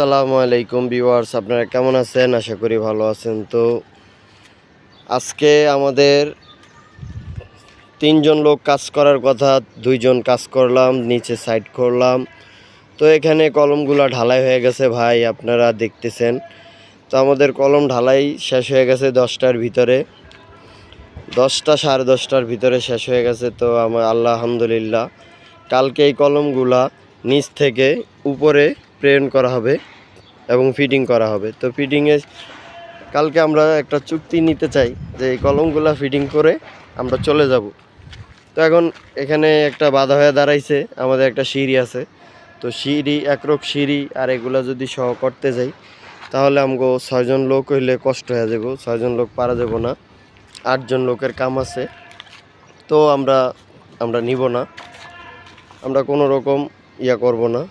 আসসালামু আলাইকুম ভিউয়ার্স, আপনারা কেমন আছেন? আশা করি ভালো আছেন। তো আজকে আমাদের তিনজন লোক কাজ করার কথা, দুইজন কাজ করলাম, নিচে সাইড করলাম। তো এখানে কলমগুলো ঢালাই হয়ে গেছে ভাই, আপনারা দেখতেছেন। তো আমাদের কলম ঢালাই শেষ হয়ে গেছে দশটার ভিতরে। দশটা, সাড়ে দশটার ভিতরে শেষ হয়ে গেছে। তো আমার আল্লাহ আলহামদুলিল্লাহ। কালকে এই কলমগুলা নিচ থেকে উপরে প্রেরণ করা হবে এবং ফিটিং করা হবে। তো ফিটিংয়ে কালকে আমরা একটা চুক্তি নিতে চাই যে এই কলমগুলা ফিটিং করে আমরা চলে যাব। তো এখন এখানে একটা বাধা হয়ে দাঁড়াইছে, আমাদের একটা সিঁড়ি আছে। তো সিঁড়ি, একরক সিঁড়ি আর এগুলা যদি সহ করতে যাই, তাহলে আমগো ছয়জন লোক হইলে কষ্ট হয়ে যাব। ছয়জন লোক পারা যাব না। আটজন লোকের কাম আছে। তো আমরা আমরা নিব না। আমরা কোনো রকম ইয়া করব না।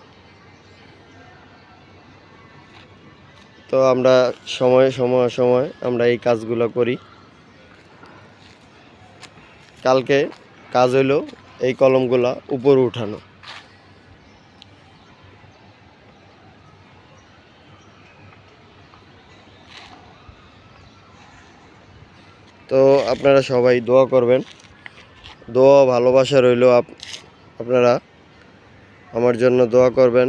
তো আমরা সময়ে, সময় সময় আমরা এই কাজগুলো করি। কালকে কাজ হইল এই কলমগুলা উপরে উঠানো। তো আপনারা সবাই দোয়া করবেন। দোয়া ভালোবাসা রইল আপনারা। আমার জন্য দোয়া করবেন।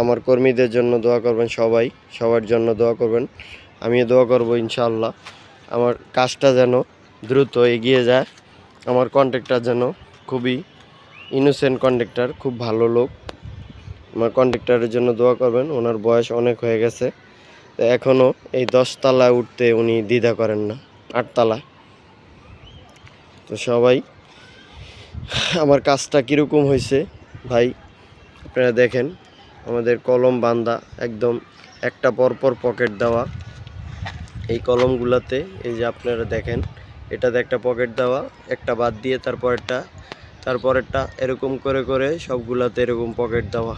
আমার কর্মীদের জন্য দোয়া করবেন সবাই, সবার জন্য দোয়া করবেন। আমিও দোয়া করব ইনশাল্লাহ আমার কাজটা যেন দ্রুত এগিয়ে যায়। আমার কন্ট্রাক্টর যেন খুবই ইনোসেন্ট কন্ট্রাক্টর খুব ভালো লোক। আমার কন্ট্রাক্টরের জন্য দোয়া করবেন, ওনার বয়স অনেক হয়ে গেছে। এখনও এই দশতলা উঠতে উনি দ্বিধা করেন না আটতলা তো সবাই, আমার কাজটা কীরকম হয়েছে? ভাই, আপনারা দেখেন। আমাদের কলম বান্দা, একদম একটা পরপর পকেট দেওয়া। এই কলমগুলোতে, এই যে আপনারা দেখেন, এটাতে একটা পকেট দেওয়া, একটা বাদ দিয়ে তারপরেরটা তারপরেরটা এরকম করে করে সবগুলাতে এরকম পকেট দেওয়া।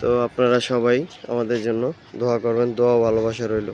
তো আপনারা সবাই আমাদের জন্য দোয়া করবেন, দোয়া ভালোবাসা রইল।